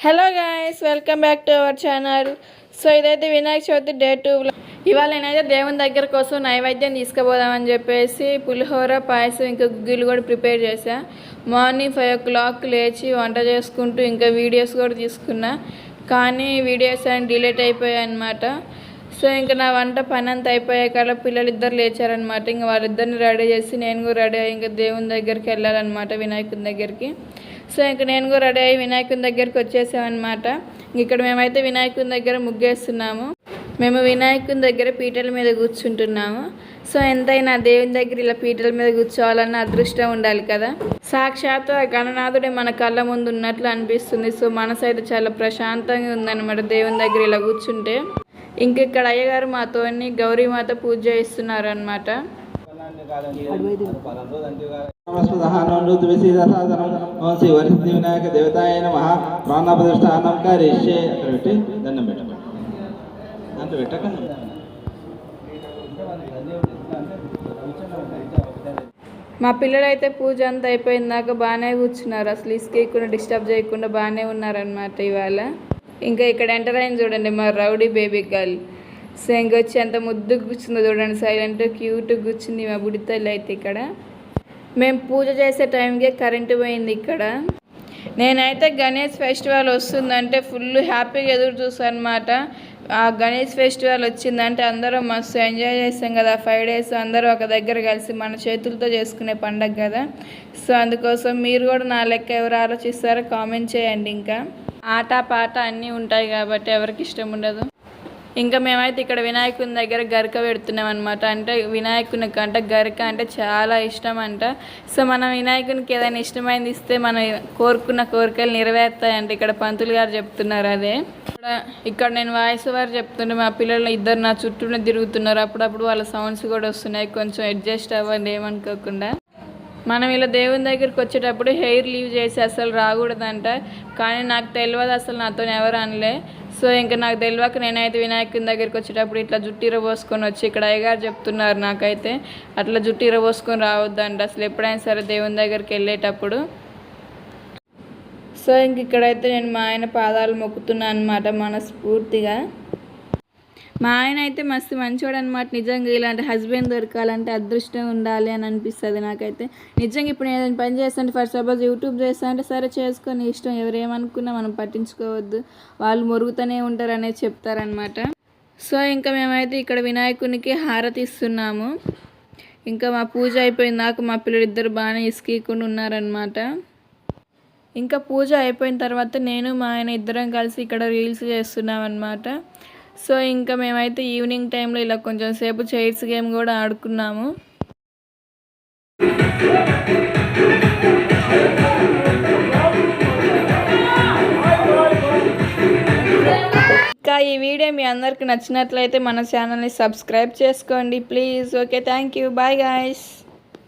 Hello guys welcome back to our channel so ఇదైతే Vinayaka Chavithi day two ఇవాళ నేనైతే దేవుని దగ్గర కోసం నైవేద్యం తీసుకుపోదామని చెప్పేసి పులిహోర పాయసం ఇంకా గుగ్గిలు కూడా ప్రిపేర్ చేశా. మార్నింగ్ ఫైవ్ ఓ క్లాక్ లేచి వంట చేసుకుంటూ ఇంకా వీడియోస్ కూడా తీసుకున్నా. కానీ వీడియోస్ అని డిలేట్ అయిపోయాయి అనమాట సో ఇంకా నా వంట పని అంతా అయిపోయాక పిల్లలు ఇద్దరు లేచారనమాట ఇంకా వాళ్ళిద్దరిని రెడీ చేసి నేను కూడా రెడీ అయ్యి ఇంకా దేవుని దగ్గరికి వెళ్ళాలన్నమాట వినాయకుని దగ్గరికి. సో ఇంక నేను కూడా రెడీ అయ్యి వినాయకుని దగ్గరికి వచ్చేసామన్నమాట. ఇక్కడ మేమైతే వినాయకుని దగ్గర ముగ్గేస్తున్నాము. మేము వినాయకుని దగ్గర పీటల మీద కూర్చుంటున్నాము. సో ఎంతైనా దేవుని దగ్గర ఇలా పీటల మీద కూర్చోవాలన్న అదృష్టం ఉండాలి కదా. సాక్షాత్ గణనాథుడే మన కళ్ళ ముందు ఉన్నట్లు అనిపిస్తుంది. సో మనసు అయితే చాలా ప్రశాంతంగా ఉందన్నమాట దేవుని దగ్గర ఇలా కూర్చుంటే. ఇంక ఇక్కడ అయ్యగారు మాతోని గౌరీమాత పూజ చేస్తున్నారు అనమాట శ్రీ వరసిద్ధి వినాయక దేవతాయ నమ. ప్రాణప్రతిష్టానం కరిష్యే. అక్కడ పెట్టి దండం పెట్టండి. దాంట్లో పెట్టకండి. మా పిల్లలైతే పూజ అంతా అయిపోయిందాక బాగానే కూర్చున్నారు. అసలు ఇసుకేయకుండా డిస్టర్బ్ చేయకుండా బాగానే ఉన్నారనమాట ఇవాళ. ఇంకా ఇక్కడ ఎంటర్ అయింది చూడండి మా రౌడీ బేబీ గర్ల్. సో ఇంకొచ్చి ఎంత ముద్దు కూర్చుందో చూడండి సైలెంట్ క్యూట్ కూర్చుంది మా బుడి తల్లి అయితే ఇక్కడ. మేము పూజ చేసే టైంకే కరెంటు పోయింది ఇక్కడ. నేనైతే గణేష్ ఫెస్టివల్ వస్తుందంటే ఫుల్ హ్యాపీగా ఎదురు చూసానమాట అనమాట ఆ గణేష్ ఫెస్టివల్ వచ్చిందంటే అందరం మస్తు ఎంజాయ్ చేసాం కదా. ఫైవ్ డేస్ అందరూ ఒక దగ్గర కలిసి మన చేతులతో చేసుకునే పండగ కదా. సో అందుకోసం మీరు కూడా నా లెక్క ఎవరు ఆలోచిస్తారో కామెంట్ చేయండి ఇంకా. ఆట పాట అన్నీ ఉంటాయి కాబట్టి ఎవరికి ఇష్టం ఉండదు. ఇంకా మేమైతే ఇక్కడ వినాయకుని దగ్గర గరక పెడుతున్నాం అనమాట అంటే వినాయకునికి అంట గరక అంటే చాలా ఇష్టం అంట. సో మనం వినాయకునికి ఏదైనా ఇష్టమైంది ఇస్తే మనం కోరుకున్న కోరికలు నెరవేరుతాయంట. ఇక్కడ పంతులు గారు చెప్తున్నారు అదే. ఇక్కడ నేను వాయిస్ వారు చెప్తుంటే మా పిల్లలు ఇద్దరు నా చుట్టూనే తిరుగుతున్నారు. అప్పుడప్పుడు వాళ్ళ సౌండ్స్ కూడా వస్తున్నాయి. కొంచెం అడ్జస్ట్ అవ్వండి ఏమనుకోకుండా. మనం ఇలా దేవుని దగ్గరికి వచ్చేటప్పుడు హెయిర్ లీవ్ చేసి అసలు రాకూడదంట. కానీ నాకు తెలియదు అసలు నాతో ఎవరు అనలే. సో ఇంకా నాకు తెలియక నేనైతే వినాయకుని దగ్గరికి వచ్చేటప్పుడు ఇట్లా జుట్టు ఇరబోసుకొని వచ్చి ఇక్కడ అయ్యగారు చెప్తున్నారు నాకైతే. అట్లా జుట్టు పోసుకొని రావద్దండి. అసలు ఎప్పుడైనా సరే దేవుని దగ్గరికి వెళ్ళేటప్పుడు. సో ఇంక ఇక్కడైతే నేను మా ఆయన పాదాలు మొక్కుతున్నాను అనమాట మనస్ఫూర్తిగా. మా ఆయన అయితే మస్తు మంచోడు అనమాట నిజంగా ఇలాంటి హస్బెండ్ దొరకాలంటే అదృష్టం ఉండాలి అని అనిపిస్తుంది నాకైతే. నిజంగా ఇప్పుడు నేను ఏదైనా పని చేస్తాను ఫర్ సపోజ్ యూట్యూబ్ చేస్తా అంటే సరే చేసుకొని ఇష్టం ఎవరేమనుకున్నా మనం పట్టించుకోవద్దు. వాళ్ళు మొరుగుతూనే ఉంటారు అనేది చెప్తారనమాట సో ఇంకా మేమైతే ఇక్కడ వినాయకునికి హారతి ఇస్తున్నాము. ఇంకా మా పూజ అయిపోయిన దాకా మా పిల్లలు ఇద్దరు బాగానే ఇసుకీకుండా ఉన్నారనమాట ఇంకా పూజ అయిపోయిన తర్వాత నేను మా ఆయన ఇద్దరం కలిసి ఇక్కడ రీల్స్ చేస్తున్నాం అనమాట సో ఇంకా మేమైతే ఈవినింగ్ టైంలో ఇలా కొంచెం సేపు చైర్స్ గేమ్ కూడా ఆడుకున్నాము. ఇంకా ఈ వీడియో మీ అందరికి నచ్చినట్లయితే మన ఛానల్ని సబ్స్క్రైబ్ చేసుకోండి please. Okay thank you. Bye guys.